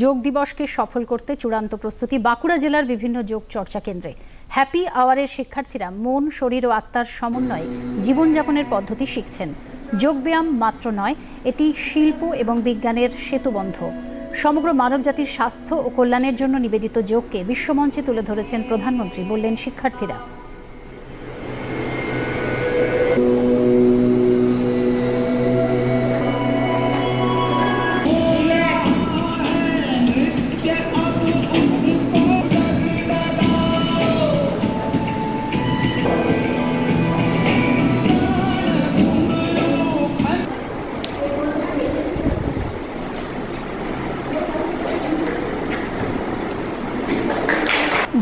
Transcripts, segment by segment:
যোগ দিবসকে সফল করতে চূড়ান্ত প্রস্তুতি, বাঁকুড়া জেলার বিভিন্ন যোগ চর্চা কেন্দ্রে। হ্যাপি আওয়ারের শিক্ষার্থীরা মন, শরীর ও আত্মার সমন্বয়ে জীবনযাপনের পদ্ধতি শিখছেন। যোগব্যায়াম মাত্র নয়, এটি শিল্প এবং বিজ্ঞানের সেতুবন্ধ। সমগ্র মানবজাতির স্বাস্থ্য ও কল্যাণের জন্য নিবেদিত যোগকে বিশ্বমঞ্চে তুলে ধরেছেন প্রধানমন্ত্রী বললেন শিক্ষার্থীরা।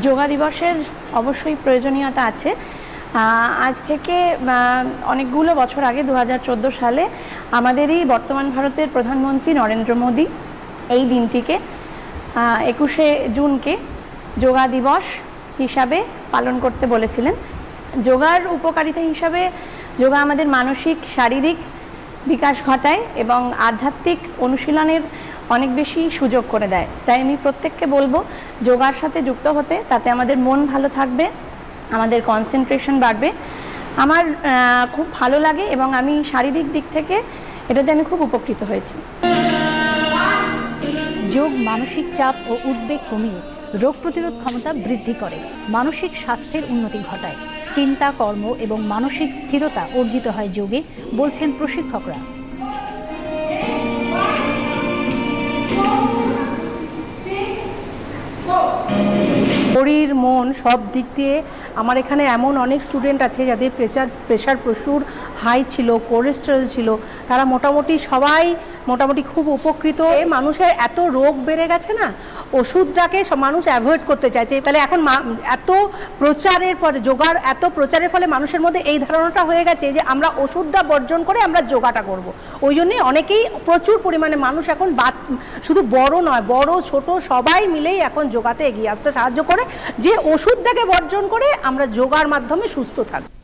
যোগা দিবসের অবশ্যই প্রয়োজনীয়তা আছে। আজ থেকে অনেকগুলো বছর আগে দু হাজার চোদ্দ সালে, আমাদেরই বর্তমান ভারতের প্রধানমন্ত্রী নরেন্দ্র মোদী এই দিনটিকে একুশে জুনকে যোগা দিবস হিসাবে পালন করতে বলেছিলেন। যোগার উপকারিতা হিসাবে যোগা আমাদের মানসিক, শারীরিক বিকাশ ঘটায় এবং আধ্যাত্মিক অনুশীলনের অনেক বেশি সুযোগ করে দেয়। তাই আমি প্রত্যেককে বলব, যোগার সাথে যুক্ত হতে, তাতে আমাদের মন ভালো থাকবে, আমাদের কনসেন্ট্রেশন বাড়বে। আমার খুব ভালো লাগে এবং আমি শারীরিক দিক থেকে এটাতে আমি খুব উপকৃত হয়েছি। যোগ, মানসিক চাপ ও উদ্বেগ কমিয়ে রোগ প্রতিরোধ ক্ষমতা বৃদ্ধি করে, মানসিক স্বাস্থ্যের উন্নতি ঘটায়। চিন্তা, কর্ম এবং মানসিক স্থিরতা অর্জিত হয় যোগে, বলছেন প্রশিক্ষকরা। শরীর, মন সব দিক দিয়ে আমার এখানে এমন অনেক স্টুডেন্ট আছে যাদের প্রেশার প্রেশার প্রচুর হাই ছিল কোলেস্টেরল ছিল, তারা মোটামুটি সবাই মোটামুটি খুব উপকৃত। মানুষের এত রোগ বেড়ে গেছে না, ওষুধটাকে মানুষ অ্যাভয়েড করতে চাইছে। তাহলে এখন এত প্রচারের পরে, যোগার, এত প্রচারের ফলে মানুষের মধ্যে এই ধারণাটা হয়ে গেছে যে আমরা ওষুধটা বর্জন করে আমরা যোগাটা করব। ওই জন্যই অনেকেই প্রচুর পরিমাণে মানুষ এখন বাত, শুধু বড় নয়, বড়, ছোট সবাই মিলেই এখন যোগাতে এগিয়ে আসতে সাহায্য করে। যে ওষুধটাকে বর্জন করে আমরা যোগার মাধ্যমে সুস্থ থাকব